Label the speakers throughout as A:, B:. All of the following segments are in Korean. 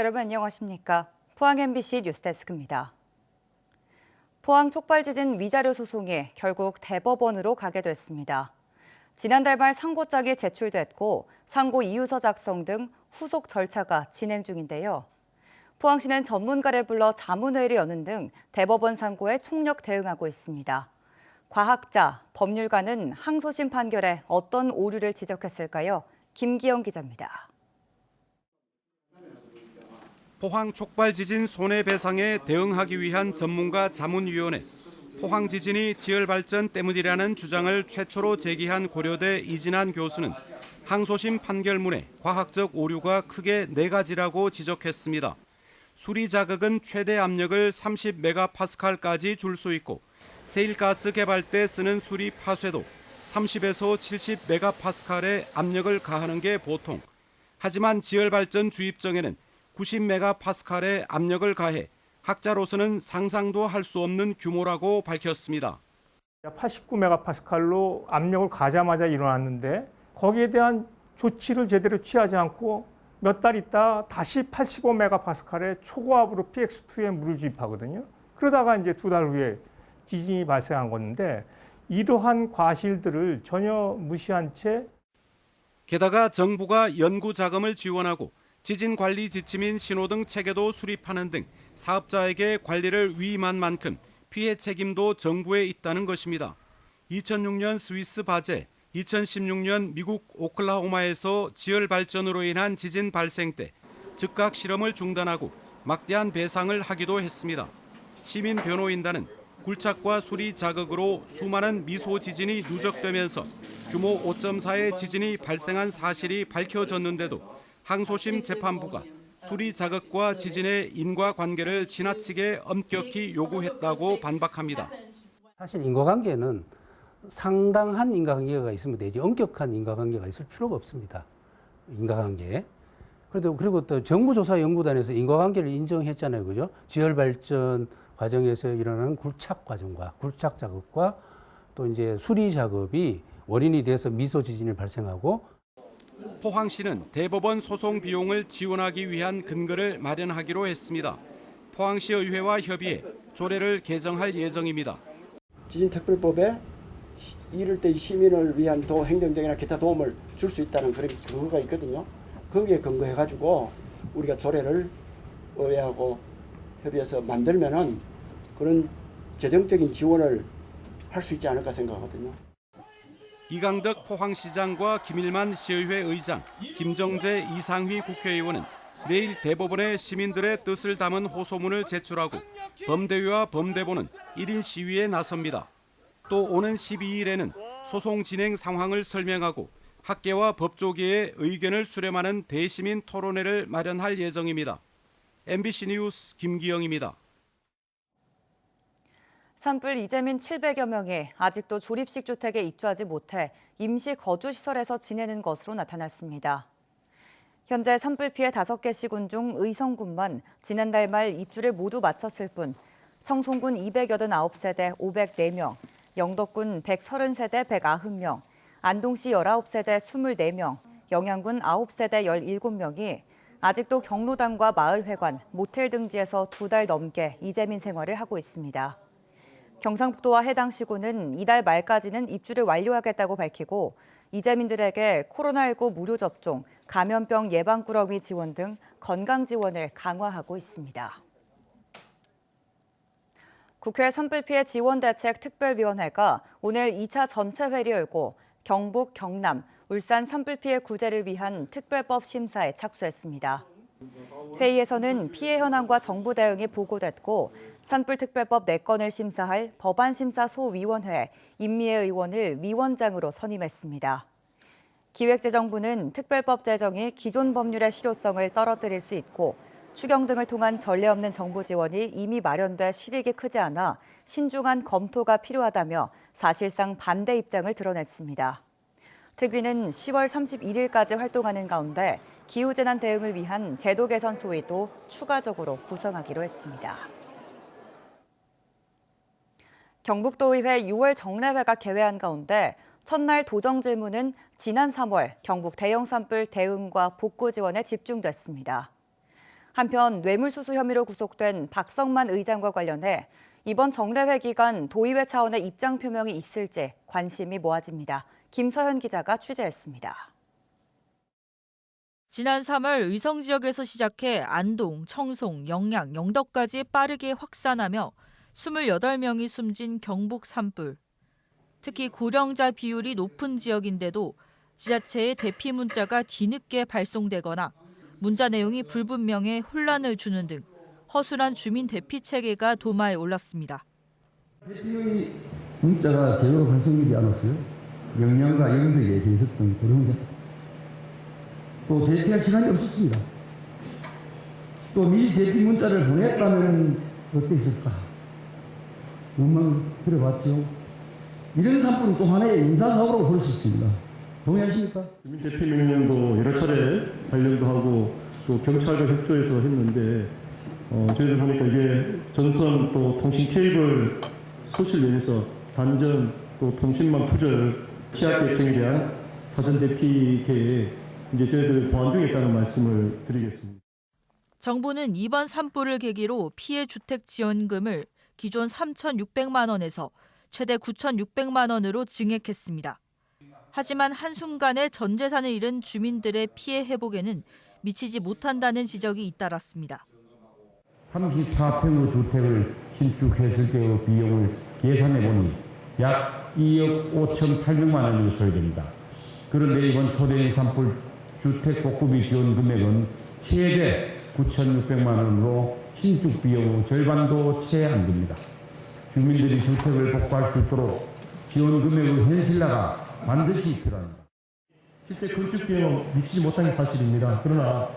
A: 여러분 안녕하십니까? 포항 MBC 뉴스데스크입니다. 포항 촉발 지진 위자료 소송이 결국 대법원으로 가게 됐습니다. 지난달 말 상고장이 제출됐고 상고 이유서 작성 등 후속 절차가 진행 중인데요. 포항시는 전문가를 불러 자문회의를 여는 등 대법원 상고에 총력 대응하고 있습니다. 과학자, 법률가는 항소심 판결에 어떤 오류를 지적했을까요? 김기영 기자입니다.
B: 포항 촉발 지진 손해배상에 대응하기 위한 전문가 자문위원회 포항 지진이 지열 발전 때문이라는 주장을 최초로 제기한 고려대 이진한 교수는 항소심 판결문에 과학적 오류가 크게 네 가지라고 지적했습니다. 수리 자극은 최대 압력을 30메가파스칼까지 줄 수 있고 세일가스 개발 때 쓰는 수리 파쇄도 30에서 70메가파스칼의 압력을 가하는 게 보통. 하지만 지열 발전 주입정에는 90메가파스칼의 압력을 가해 학자로서는 상상도 할 수 없는 규모라고 밝혔습니다.
C: 89메가파스칼로 압력을 가자마자 일어났는데 거기에 대한 조치를 제대로 취하지 않고 몇 달 있다 다시 85메가파스칼의 초고압으로 PX2에 물을 주입하거든요. 그러다가 이제 두 달 후에 지진이 발생한 건데 이러한 과실들을 전혀 무시한 채
B: 게다가 정부가 연구 자금을 지원하고 지진 관리 지침인 신호등 체계도 수립하는 등 사업자에게 관리를 위임한 만큼 피해 책임도 정부에 있다는 것입니다. 2006년 스위스 바젤, 2016년 미국 오클라호마에서 지열 발전으로 인한 지진 발생 때 즉각 실험을 중단하고 막대한 배상을 하기도 했습니다. 시민 변호인단은 굴착과 수리 자극으로 수많은 미소 지진이 누적되면서 규모 5.4의 지진이 발생한 사실이 밝혀졌는데도 항소심 재판부가 수리 자극과 지진의 인과 관계를 지나치게 엄격히 요구했다고 반박합니다.
D: 사실 인과관계는 상당한 인과관계가 있으면 되지 엄격한 인과관계가 있을 필요가 없습니다. 인과관계. 그래도 그리고 또 정부조사연구단에서 인과관계를 인정했잖아요, 그죠? 지열 발전 과정에서 일어나는 굴착 과정과 굴착 작업과 또 이제 수리 작업이 원인이 돼서 미소 지진이 발생하고
B: 포항시는 대법원 소송 비용을 지원하기 위한 근거를 마련하기로 했습니다. 포항시 의회와 협의해 조례를 개정할 예정입니다.
E: 지진특별법에 시- 이럴 때 시민을 위한 도 행정적이나 기타 도움을 줄 수 있다는 그런 근거가 있거든요. 거기에 근거해 가지고 우리가 조례를 의회하고 협의해서 만들면은 그런 재정적인 지원을 할 수 있지 않을까 생각하거든요.
B: 이강덕 포항시장과 김일만 시의회 의장, 김정재 이상휘 국회의원은 내일 대법원에 시민들의 뜻을 담은 호소문을 제출하고 범대위와 범대보는 1인 시위에 나섭니다. 또 오는 12일에는 소송 진행 상황을 설명하고 학계와 법조계의 의견을 수렴하는 대시민 토론회를 마련할 예정입니다. MBC 뉴스 김기영입니다.
A: 산불 이재민 700여 명이 아직도 조립식 주택에 입주하지 못해 임시 거주 시설에서 지내는 것으로 나타났습니다. 현재 산불 피해 5개 시군 중 의성군만 지난달 말 입주를 모두 마쳤을 뿐 청송군 289세대 504명, 영덕군 130세대 190명, 안동시 19세대 24명, 영양군 9세대 17명이 아직도 경로당과 마을회관, 모텔 등지에서 두 달 넘게 이재민 생활을 하고 있습니다. 경상북도와 해당 시군은 이달 말까지는 입주를 완료하겠다고 밝히고 이재민들에게 코로나19 무료 접종, 감염병 예방 꾸러미 지원 등 건강 지원을 강화하고 있습니다. 국회 산불피해 지원대책 특별위원회가 오늘 2차 전체 회의를 열고 경북, 경남, 울산 산불피해 구제를 위한 특별법 심사에 착수했습니다. 회의에서는 피해 현황과 정부 대응이 보고됐고 산불특별법 4건을 심사할 법안심사소위원회 임미애 의원을 위원장으로 선임했습니다. 기획재정부는 특별법 제정이 기존 법률의 실효성을 떨어뜨릴 수 있고 추경 등을 통한 전례 없는 정부 지원이 이미 마련돼 실익이 크지 않아 신중한 검토가 필요하다며 사실상 반대 입장을 드러냈습니다. 특위는 10월 31일까지 활동하는 가운데 기후재난 대응을 위한 제도 개선 소위도 추가적으로 구성하기로 했습니다. 경북도의회 6월 정례회가 개회한 가운데 첫날 도정 질문은 지난 3월 경북 대형 산불 대응과 복구 지원에 집중됐습니다. 한편 뇌물수수 혐의로 구속된 박성만 의장과 관련해 이번 정례회 기간 도의회 차원의 입장 표명이 있을지 관심이 모아집니다. 김서현 기자가 취재했습니다.
F: 지난 3월 의성 지역에서 시작해 안동, 청송, 영양, 영덕까지 빠르게 확산하며 28명이 숨진 경북 산불. 특히 고령자 비율이 높은 지역인데도 지자체의 대피 문자가 뒤늦게 발송되거나 문자 내용이 불분명해 혼란을 주는 등 허술한 주민 대피 체계가 도마에 올랐습니다.
G: 대통령이 문자가 제대로 발송되지 않았어요. 영양과 영백에 있었던 고령자. 또 대피할 시간이 없었습니다. 또 미리 대피 문자를 보냈다면 어땠을까? 원망 들어봤죠. 이런 산불은 또 하나의 인사사고로 볼 수 있습니다. 동의하십니까?
H: 주민 대피 명령도 여러 차례 발령도 하고 또 경찰과 협조해서 했는데 어, 저희들 보니까 이게 전선 또 통신 케이블 소실 면에서 단전 또 통신망 부절 취약 계층에 대한 사전 대피 계획 이제 저희들 보완 중에 있다는 말씀을 드리겠습니다.
F: 정부는 이번 산불을 계기로 피해 주택 지원금을 기존 3,600만 원에서 최대 9,600만 원으로 증액했습니다. 하지만 한순간에 전 재산을 잃은 주민들의 피해 회복에는 미치지 못한다는 지적이 잇따랐습니다.
G: 34평의 주택을 신축했을 때의 비용을 예산해 보니 약 2억 5천 8백만 원이 소요됩니다. 그런데 이번 초대형 산불 주택 복구비 지원 금액은 최대 9,600만 원으로 신축 비용 절반도 채 안 됩니다. 주민들이 주택을 복구할 수 있도록 지원 금액의 현실화가 반드시 필요합니다.
H: 실제 건축 비용은 미치지 게 사실입니다. 그러나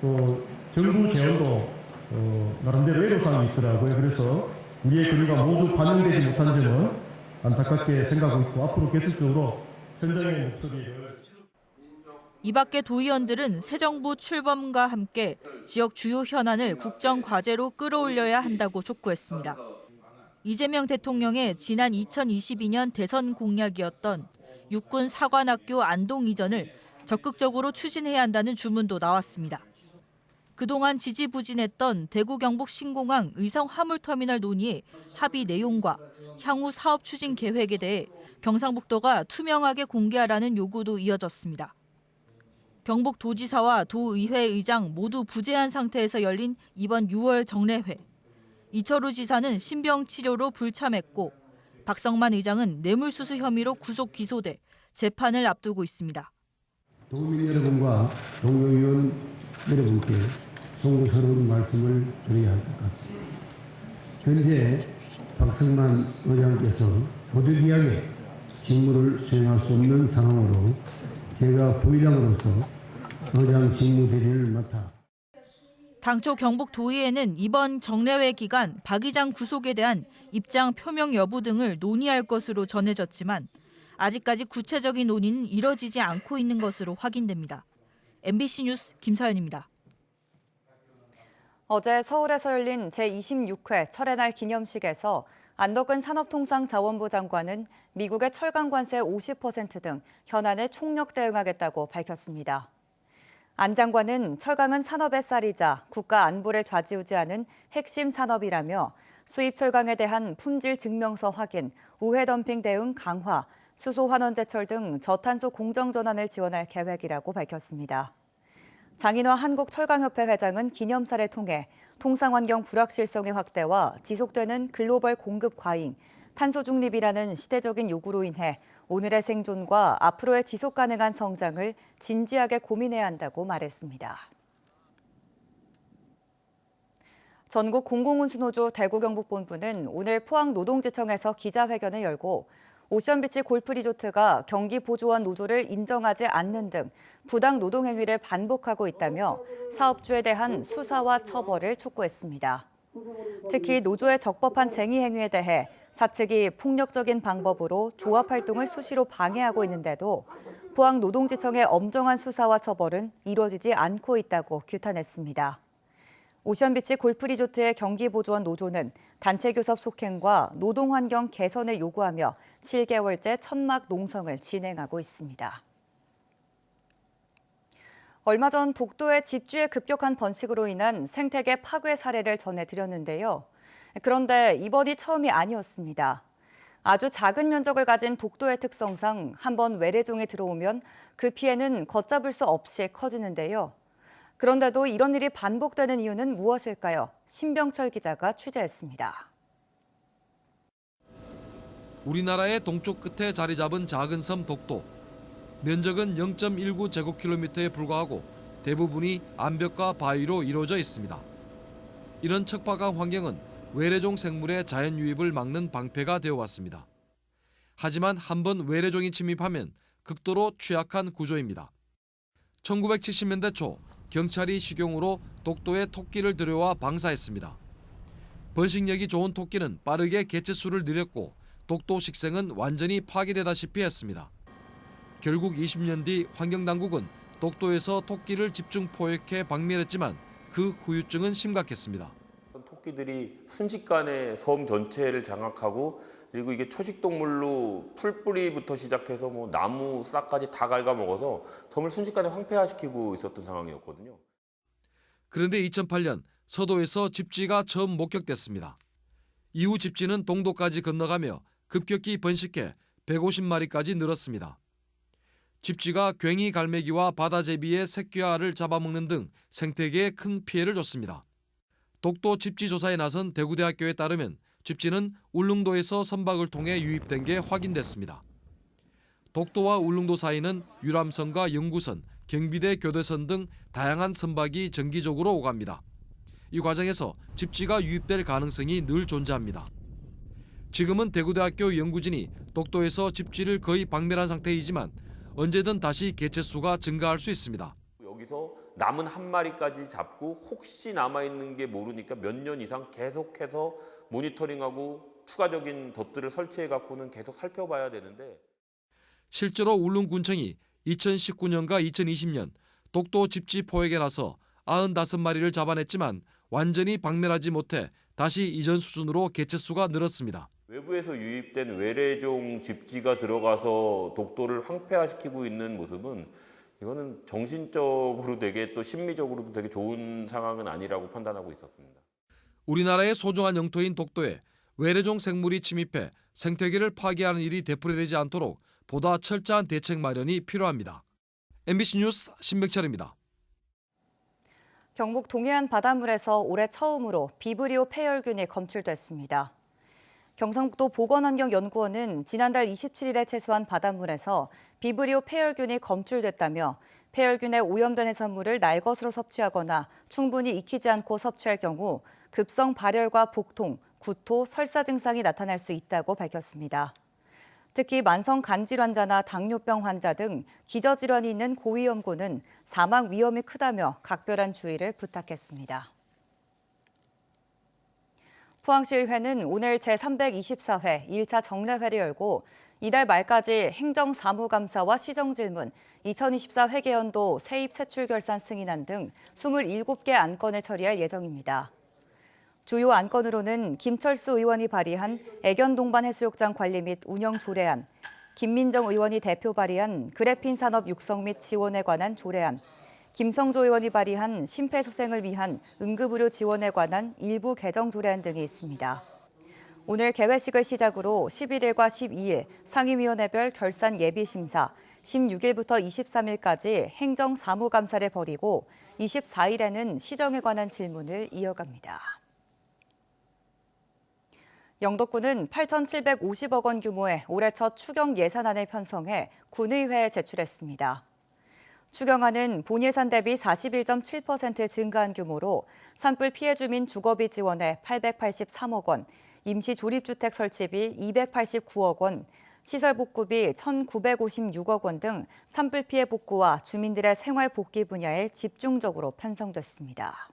H: 또 정부 재원도 어, 나름대로 애로사항이 있더라고요. 그래서 우리의 근로가 모두 반영되지 못한 점은 안타깝게 생각하고 있고 앞으로 계속적으로 현장의 목소리를
F: 이 밖에 도의원들은 새 정부 출범과 함께 지역 주요 현안을 국정 과제로 끌어올려야 한다고 촉구했습니다. 이재명 대통령의 지난 2022년 대선 공약이었던 육군 사관학교 안동 이전을 적극적으로 추진해야 한다는 주문도 나왔습니다. 그동안 지지부진했던 대구 경북 신공항 의성 화물터미널 논의의 합의 내용과 향후 사업 추진 계획에 대해 경상북도가 투명하게 공개하라는 요구도 이어졌습니다. 경북 도지사와 도의회 의장 모두 부재한 상태에서 열린 이번 6월 정례회. 이철우 지사는 신병 치료로 불참했고 박성만 의장은 뇌물수수 혐의로 구속 기소돼 재판을 앞두고 있습니다.
G: 도민 여러분과 동료 의원 여러분께 송구스러운 말씀을 드려야 할 것 같습니다. 현재 박성만 의장께서 부득이하게 직무를 수행할 수 없는 상황으로 제가 부의장으로서 의장 직무 대리를 맡아
F: 당초 경북 도의회는 이번 정례회 기간 박 의장 구속에 대한 입장 표명 여부 등을 논의할 것으로 전해졌지만 아직까지 구체적인 논의는 이뤄지지 않고 있는 것으로 확인됩니다. MBC 뉴스 김사연입니다.
A: 어제 서울에서 열린 제26회 철의 기념식에서 안덕근 산업통상자원부 장관은 미국의 철강 관세 50%등 현안에 총력 대응하겠다고 밝혔습니다. 안 장관은 철강은 산업의 쌀이자 국가 안보를 좌지우지하는 핵심 산업이라며 수입 철강에 대한 품질 증명서 확인, 우회 덤핑 대응 강화, 수소 환원 제철 등 저탄소 공정 전환을 지원할 계획이라고 밝혔습니다. 장인화 한국철강협회 회장은 기념사를 통해 통상환경 불확실성의 확대와 지속되는 글로벌 공급 과잉, 탄소 중립이라는 시대적인 요구로 인해 오늘의 생존과 앞으로의 지속 가능한 성장을 진지하게 고민해야 한다고 말했습니다. 전국 공공운수노조 대구 경북본부는 오늘 포항노동지청에서 기자회견을 열고 오션비치 골프리조트가 경기 보조원 노조를 인정하지 않는 등 부당 노동 행위를 반복하고 있다며 사업주에 대한 수사와 처벌을 촉구했습니다. 특히 노조의 적법한 쟁의 행위에 대해 사측이 폭력적인 방법으로 조합 활동을 수시로 방해하고 있는데도 포항 노동지청의 엄정한 수사와 처벌은 이루어지지 않고 있다고 규탄했습니다. 오션비치 골프리조트의 경기보조원 노조는 단체 교섭 속행과 노동환경 개선을 요구하며 7개월째 천막 농성을 진행하고 있습니다. 얼마 전 독도의 집주의 급격한 번식으로 인한 생태계 파괴 사례를 전해드렸는데요. 그런데 이번이 처음이 아니었습니다. 아주 작은 면적을 가진 독도의 특성상 한번 외래종이 들어오면 그 피해는 걷잡을 수 없이 커지는데요. 그런데도 이런 일이 반복되는 이유는 무엇일까요? 신병철 기자가 취재했습니다.
I: 우리나라의 동쪽 끝에 자리 잡은 작은 섬 독도. 면적은 0.19 제곱킬로미터에 불과하고 대부분이 암벽과 바위로 이루어져 있습니다. 이런 척박한 환경은 외래종 생물의 자연 유입을 막는 방패가 되어 왔습니다. 하지만 한번 외래종이 침입하면 극도로 취약한 구조입니다. 1970년대 초 경찰이 식용으로 독도에 토끼를 들여와 방사했습니다. 번식력이 좋은 토끼는 빠르게 개체수를 늘렸고 독도 식생은 완전히 파괴되다시피 했습니다. 결국 20년 뒤 환경당국은 독도에서 토끼를 집중 포획해 박멸했지만 그 후유증은 심각했습니다.
J: 토끼들이 순식간에 섬 전체를 장악하고 그리고 이게 초식 동물로 풀뿌리부터 시작해서 뭐 나무 싹까지 다 갉아먹어서 섬을 순식간에 황폐화시키고 있었던 상황이었거든요.
I: 그런데 2008년 서도에서 집쥐가 처음 목격됐습니다. 이후 집쥐는 동도까지 건너가며 급격히 번식해 150마리까지 늘었습니다. 집쥐가 괭이 갈매기와 바다제비의 새끼알을 잡아먹는 등 생태계에 큰 피해를 줬습니다. 독도 집쥐 조사에 나선 대구대학교에 따르면 집쥐는 울릉도에서 선박을 통해 유입된 게 확인됐습니다. 독도와 울릉도 사이는 유람선과 영구선, 경비대 교대선 등 다양한 선박이 정기적으로 오갑니다. 이 과정에서 집쥐가 유입될 가능성이 늘 존재합니다. 지금은 대구대학교 연구진이 독도에서 집쥐를 거의 박멸한 상태이지만 언제든 다시 개체수가 증가할 수 있습니다.
J: 여기서 남은 한 마리까지 잡고 혹시 남아 있는 게 모르니까 몇 년 이상 계속해서 모니터링하고 추가적인 덫들을 설치해 갖고는 계속 살펴봐야 되는데
I: 실제로 울릉군청이 2019년과 2020년 독도 집쥐 포획에 나서 95마리를 잡아냈지만 완전히 박멸하지 못해 다시 이전 수준으로 개체수가 늘었습니다.
J: 외부에서 유입된 외래종 집쥐가 들어가서 독도를 황폐화시키고 있는 모습은 이거는 정신적으로 되게 또 심리적으로도 되게 좋은 상황은 아니라고 판단하고 있었습니다.
I: 우리나라의 소중한 영토인 독도에 외래종 생물이 침입해 생태계를 파괴하는 일이 되풀이되지 않도록 보다 철저한 대책 마련이 필요합니다. MBC 뉴스 신백철입니다.
A: 경북 동해안 바닷물에서 올해 처음으로 비브리오 폐혈균이 검출됐습니다. 경상북도 보건환경연구원은 지난달 27일에 채수한 바닷물에서 비브리오 폐혈균이 검출됐다며 폐혈균에 오염된 해산물을 날 것으로 섭취하거나 충분히 익히지 않고 섭취할 경우 급성 발열과 복통, 구토, 설사 증상이 나타날 수 있다고 밝혔습니다. 특히 만성 간 질 환자나 당뇨병 환자 등 기저 질환이 있는 고위험군은 사망 위험이 크다며 각별한 주의를 부탁했습니다. 포항시의회는 오늘 제324회 1차 정례회를 열고 이달 말까지 행정사무감사와 시정질문, 2024 회계연도 세입 세출 결산 승인안 등 27개 안건을 처리할 예정입니다. 주요 안건으로는 김철수 의원이 발의한 애견 동반 해수욕장 관리 및 운영 조례안, 김민정 의원이 대표 발의한 그래핀 산업 육성 및 지원에 관한 조례안, 김성조 의원이 발의한 심폐소생을 위한 응급의료 지원에 관한 일부 개정 조례안 등이 있습니다. 오늘 개회식을 시작으로 11일과 12일 상임위원회별 결산 예비심사, 16일부터 23일까지 행정사무감사를 벌이고 24일에는 시정에 관한 질문을 이어갑니다. 영덕군은 8,750억 원 규모의 올해 첫 추경 예산안을 편성해 군의회에 제출했습니다. 추경안은 본 예산 대비 41.7% 증가한 규모로 산불 피해 주민 주거비 지원에 883억 원, 임시 조립주택 설치비 289억 원, 시설 복구비 1,956억 원 등 산불 피해 복구와 주민들의 생활 복귀 분야에 집중적으로 편성됐습니다.